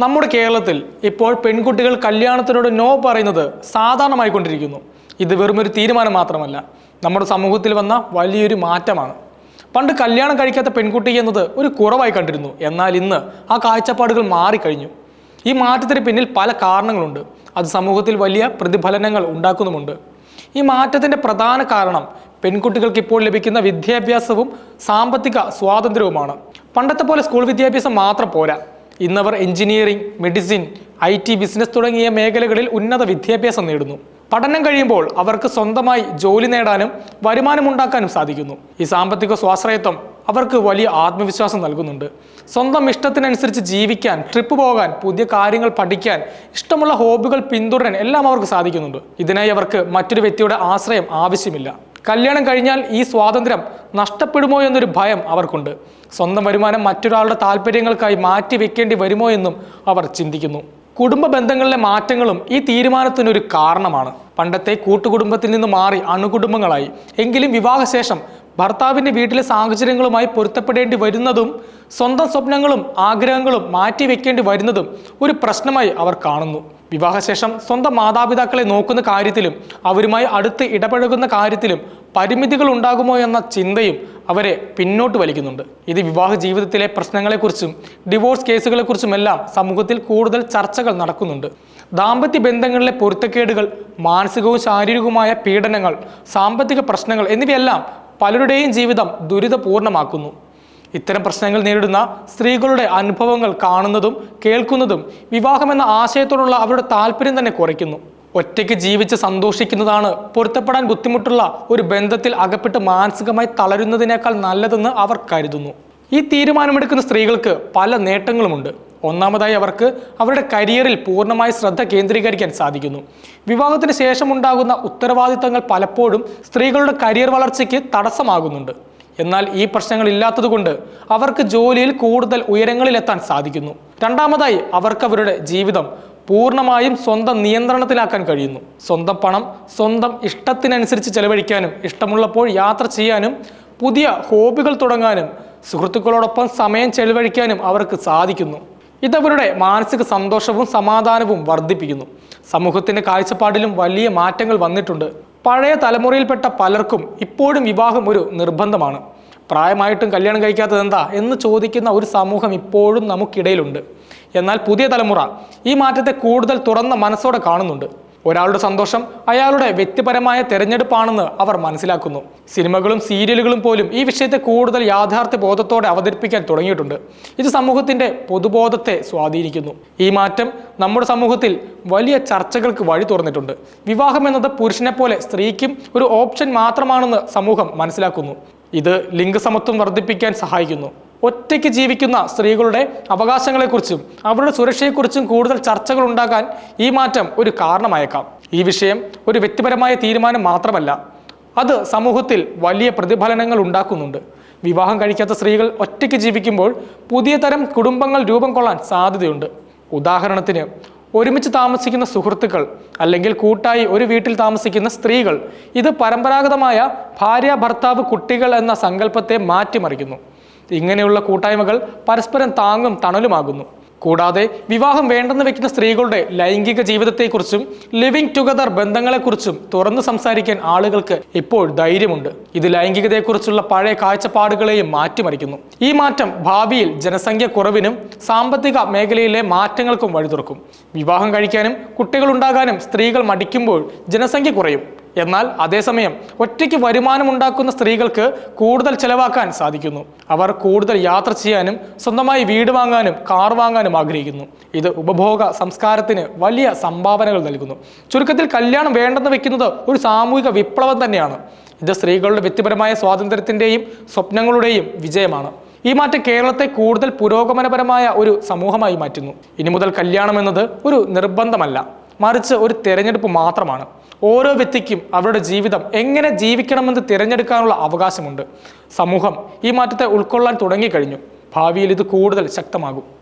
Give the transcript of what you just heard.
നമ്മുടെ കേരളത്തിൽ ഇപ്പോൾ പെൺകുട്ടികൾ കല്യാണത്തിനോട് നോ പറയുന്നത് സാധാരണമായിക്കൊണ്ടിരിക്കുന്നു. ഇത് വെറുമൊരു തീരുമാനം മാത്രമല്ല. നമ്മുടെ സമൂഹത്തിൽ വന്ന വലിയൊരു മാറ്റമാണ്. പണ്ട് കല്യാണം കഴിക്കാത്ത പെൺകുട്ടി എന്നത് ഒരു കുറവായി കണ്ടിരുന്നു. എന്നാൽ ഇന്ന് ആ കാഴ്ചപ്പാടുകൾ മാറിക്കഴിഞ്ഞു. ഈ മാറ്റത്തിന് പിന്നിൽ പല കാരണങ്ങളുണ്ട്. അത് സമൂഹത്തിൽ വലിയ പ്രതിഫലനങ്ങൾ ഉണ്ടാക്കുന്നുമുണ്ട്. ഈ മാറ്റത്തിന്റെ പ്രധാന കാരണം പെൺകുട്ടികൾക്ക് ഇപ്പോൾ ലഭിക്കുന്ന വിദ്യാഭ്യാസവും സാമ്പത്തിക സ്വാതന്ത്ര്യവുമാണ്. പണ്ടത്തെ പോലെ സ്കൂൾ വിദ്യാഭ്യാസം മാത്രം പോരാ. ഇന്നവർ engineering medicine I T business തുടങ്ങിയ മേഖലകളിൽ ഉന്നത വിദ്യാഭ്യാസം നേടുന്നു. പഠനം കഴിയുമ്പോൾ അവർക്ക് സ്വന്തമായി ജോലി നേടാനും വരുമാനമുണ്ടാക്കാനും സാധിക്കുന്നു. ഈ സാമ്പത്തിക സ്വാശ്രയത്വം അവർക്ക് വലിയ ആത്മവിശ്വാസം നൽകുന്നുണ്ട്. സ്വന്തം ഇഷ്ടത്തിനനുസരിച്ച് ജീവിക്കാൻ ട്രിപ്പ് പോകാൻ പുതിയ കാര്യങ്ങൾ പഠിക്കാൻ ഇഷ്ടമുള്ള ഹോബികൾ പിന്തുടരാൻ എല്ലാം അവർക്ക് സാധിക്കുന്നുണ്ട്. ഇതിനായി അവർക്ക് മറ്റൊരു വ്യക്തിയുടെ ആശ്രയം ആവശ്യമില്ല. കല്യാണം കഴിഞ്ഞാൽ ഈ സ്വാതന്ത്ര്യം നഷ്ടപ്പെടുമോ എന്നൊരു ഭയം അവർക്കുണ്ട്. സ്വന്തം വരുമാനം മറ്റൊരാളുടെ താല്പര്യങ്ങൾക്കായി മാറ്റി വെക്കേണ്ടി വരുമോ എന്നും അവർ ചിന്തിക്കുന്നു. കുടുംബ ബന്ധങ്ങളിലെ മാറ്റങ്ങളും ഈ തീരുമാനത്തിനൊരു കാരണമാണ്. പണ്ടത്തെ കൂട്ടുകുടുംബത്തിൽ നിന്ന് മാറി അണുകുടുംബങ്ങളായി. എങ്കിലും വിവാഹശേഷം ഭർത്താവിന്റെ വീട്ടിലെ സാഹചര്യങ്ങളുമായി പൊരുത്തപ്പെടേണ്ടി വരുന്നതും സ്വന്തം സ്വപ്നങ്ങളും ആഗ്രഹങ്ങളും മാറ്റിവെക്കേണ്ടി വരുന്നതും ഒരു പ്രശ്നമായി അവർ കാണുന്നു. വിവാഹശേഷം സ്വന്തം മാതാപിതാക്കളെ നോക്കുന്ന കാര്യത്തിലും അവരുമായി അടുത്ത് ഇടപഴകുന്ന കാര്യത്തിലും പരിമിതികൾ ഉണ്ടാകുമോ എന്ന ചിന്തയും അവരെ പിന്നോട്ട് വലിക്കുന്നുണ്ട്. ഇത് വിവാഹ ജീവിതത്തിലെ പ്രശ്നങ്ങളെക്കുറിച്ചും ഡിവോഴ്സ് കേസുകളെക്കുറിച്ചുമെല്ലാം സമൂഹത്തിൽ കൂടുതൽ ചർച്ചകൾ നടക്കുന്നുണ്ട്. ദാമ്പത്യ ബന്ധങ്ങളിലെ പൊരുത്തക്കേടുകൾ മാനസികവും ശാരീരികവുമായ പീഡനങ്ങൾ സാമ്പത്തിക പ്രശ്നങ്ങൾ എന്നിവയെല്ലാം പലരുടെയും ജീവിതം ദുരിതപൂർണമാക്കുന്നു. ഇത്തരം പ്രശ്നങ്ങൾ നേരിടുന്ന സ്ത്രീകളുടെ അനുഭവങ്ങൾ കാണുന്നതും കേൾക്കുന്നതും വിവാഹമെന്ന ആശയത്തോടുള്ള അവരുടെ താല്പര്യം തന്നെ കുറയ്ക്കുന്നു. ഒറ്റയ്ക്ക് ജീവിച്ച് സന്തോഷിക്കുന്നതാണ് പൊരുത്തപ്പെടാൻ ബുദ്ധിമുട്ടുള്ള ഒരു ബന്ധത്തിൽ അകപ്പെട്ട് മാനസികമായി തളരുന്നതിനേക്കാൾ നല്ലതെന്ന് അവർ കരുതുന്നു. ഈ തീരുമാനമെടുക്കുന്ന സ്ത്രീകൾക്ക് പല നേട്ടങ്ങളുമുണ്ട്. ഒന്നാമതായി അവർക്ക് അവരുടെ കരിയറിൽ പൂർണമായി ശ്രദ്ധ കേന്ദ്രീകരിക്കാൻ സാധിക്കുന്നു. വിവാഹത്തിന് ശേഷമുണ്ടാകുന്ന ഉത്തരവാദിത്തങ്ങൾ പലപ്പോഴും സ്ത്രീകളുടെ കരിയർ വളർച്ചയ്ക്ക് തടസ്സമാകുന്നുണ്ട്. എന്നാൽ ഈ പ്രശ്നങ്ങൾ ഇല്ലാത്തതുകൊണ്ട് അവർക്ക് ജോലിയിൽ കൂടുതൽ ഉയരങ്ങളിലെത്താൻ സാധിക്കുന്നു. രണ്ടാമതായി അവർക്ക് അവരുടെ ജീവിതം പൂർണമായും സ്വന്തം നിയന്ത്രണത്തിലാക്കാൻ കഴിയുന്നു. സ്വന്തം പണം സ്വന്തം ഇഷ്ടത്തിനനുസരിച്ച് ചെലവഴിക്കാനും ഇഷ്ടമുള്ളപ്പോൾ യാത്ര ചെയ്യാനും പുതിയ ഹോബികൾ തുടങ്ങാനും സുഹൃത്തുക്കളോടൊപ്പം സമയം ചെലവഴിക്കാനും അവർക്ക് സാധിക്കുന്നു. ഇതവരുടെ മാനസിക സന്തോഷവും സമാധാനവും വർദ്ധിപ്പിക്കുന്നു. സമൂഹത്തിന്റെ കാഴ്ചപ്പാടിലും വലിയ മാറ്റങ്ങൾ വന്നിട്ടുണ്ട്. പഴയ തലമുറയിൽപ്പെട്ട പലർക്കും ഇപ്പോഴും വിവാഹം ഒരു നിർബന്ധമാണ്. പ്രായമായിട്ടും കല്യാണം കഴിക്കാത്തത് എന്താ എന്ന് ചോദിക്കുന്ന ഒരു സമൂഹം ഇപ്പോഴും നമുക്കിടയിലുണ്ട്. എന്നാൽ പുതിയ തലമുറ ഈ മാറ്റത്തെ കൂടുതൽ തുറന്ന മനസ്സോടെ കാണുന്നുണ്ട്. ഒരാളുടെ സന്തോഷം അയാളുടെ വ്യക്തിപരമായ തിരഞ്ഞെടുപ്പാണെന്ന് അവർ മനസ്സിലാക്കുന്നു. സിനിമകളും സീരിയലുകളും പോലും ഈ വിഷയത്തെ കൂടുതൽ യാഥാർത്ഥ്യ ബോധത്തോടെ അവതരിപ്പിക്കാൻ തുടങ്ങിയിട്ടുണ്ട്. ഇത് സമൂഹത്തിന്റെ പൊതുബോധത്തെ സ്വാധീനിക്കുന്നു. ഈ മാറ്റം നമ്മുടെ സമൂഹത്തിൽ വലിയ ചർച്ചകൾക്ക് വഴി തുറന്നിട്ടുണ്ട്. വിവാഹം എന്നത് പുരുഷനെ പോലെ സ്ത്രീക്കും ഒരു ഓപ്ഷൻ മാത്രമാണെന്ന് സമൂഹം മനസ്സിലാക്കുന്നു. ഇത് ലിംഗസമത്വം വർദ്ധിപ്പിക്കാൻ സഹായിക്കുന്നു. ഒറ്റയ്ക്ക് ജീവിക്കുന്ന സ്ത്രീകളുടെ അവകാശങ്ങളെക്കുറിച്ചും അവരുടെ സുരക്ഷയെക്കുറിച്ചും കൂടുതൽ ചർച്ചകൾ ഉണ്ടാകാൻ ഈ മാറ്റം ഒരു കാരണമായേക്കാം. ഈ വിഷയം ഒരു വ്യക്തിപരമായ തീരുമാനം മാത്രമല്ല അത് സമൂഹത്തിൽ വലിയ പ്രതിഫലനങ്ങൾ ഉണ്ടാക്കുന്നുണ്ട്. വിവാഹം കഴിക്കാത്ത സ്ത്രീകൾ ഒറ്റയ്ക്ക് ജീവിക്കുമ്പോൾ പുതിയ തരം കുടുംബങ്ങൾ രൂപം കൊള്ളാൻ സാധ്യതയുണ്ട്. ഉദാഹരണത്തിന് ഒരുമിച്ച് താമസിക്കുന്ന സുഹൃത്തുക്കൾ അല്ലെങ്കിൽ കൂട്ടായി ഒരു വീട്ടിൽ താമസിക്കുന്ന സ്ത്രീകൾ ഇത് പരമ്പരാഗതമായ ഭാര്യ ഭർത്താവ് കുട്ടികൾ എന്ന സങ്കല്പത്തെ മാറ്റിമറിക്കുന്നു. ഇങ്ങനെയുള്ള കൂട്ടായ്മകൾ പരസ്പരം താങ്ങും തണലുമാകുന്നു. കൂടാതെ വിവാഹം വേണ്ടെന്ന് വെക്കുന്ന സ്ത്രീകളുടെ ലൈംഗിക ജീവിതത്തെക്കുറിച്ചും ലിവിംഗ് ടുഗദർ ബന്ധങ്ങളെക്കുറിച്ചും തുറന്നു സംസാരിക്കാൻ ആളുകൾക്ക് ഇപ്പോൾ ധൈര്യമുണ്ട്. ഇത് ലൈംഗികതയെക്കുറിച്ചുള്ള പഴയ കാഴ്ചപ്പാടുകളെയും മാറ്റിമറിക്കുന്നു. ഈ മാറ്റം ഭാവിയിൽ ജനസംഖ്യ കുറവിനും സാമ്പത്തിക മേഖലയിലെ മാറ്റങ്ങൾക്കും വഴിതുറക്കും. വിവാഹം കഴിക്കാനും കുട്ടികളുണ്ടാകാനും സ്ത്രീകൾ മടിക്കുമ്പോൾ ജനസംഖ്യ കുറയും. എന്നാൽ അതേസമയം ഒറ്റയ്ക്ക് വരുമാനമുണ്ടാക്കുന്ന സ്ത്രീകൾക്ക് കൂടുതൽ ചെലവാക്കാൻ സാധിക്കുന്നു. അവർ കൂടുതൽ യാത്ര ചെയ്യാനും സ്വന്തമായി വീട് വാങ്ങാനും കാർ വാങ്ങാനും ആഗ്രഹിക്കുന്നു. ഇത് ഉപഭോഗ സംസ്കാരത്തിന് വലിയ സംഭാവനകൾ നൽകുന്നു. ചുരുക്കത്തിൽ കല്യാണം വേണ്ടെന്ന് വെക്കുന്നത് ഒരു സാമൂഹിക വിപ്ലവം തന്നെയാണ്. ഇത് സ്ത്രീകളുടെ വ്യക്തിപരമായ സ്വാതന്ത്ര്യത്തിന്റെയും സ്വപ്നങ്ങളുടെയും വിജയമാണ്. ഈ മാറ്റം കേരളത്തെ കൂടുതൽ പുരോഗമനപരമായ ഒരു സമൂഹമായി മാറ്റുന്നു. ഇനി മുതൽ കല്യാണം എന്നത് ഒരു നിർബന്ധമല്ല. മറിച്ച് ഒരു തിരഞ്ഞെടുപ്പ് മാത്രമാണ്. ഓരോ വ്യക്തിക്കും അവരുടെ ജീവിതം എങ്ങനെ ജീവിക്കണമെന്ന് തിരഞ്ഞെടുക്കാനുള്ള അവകാശമുണ്ട്. സമൂഹം ഈ മാറ്റത്തെ ഉൾക്കൊള്ളാൻ തുടങ്ങിക്കഴിഞ്ഞു. ഭാവിയിൽ ഇത് കൂടുതൽ ശക്തമാകും.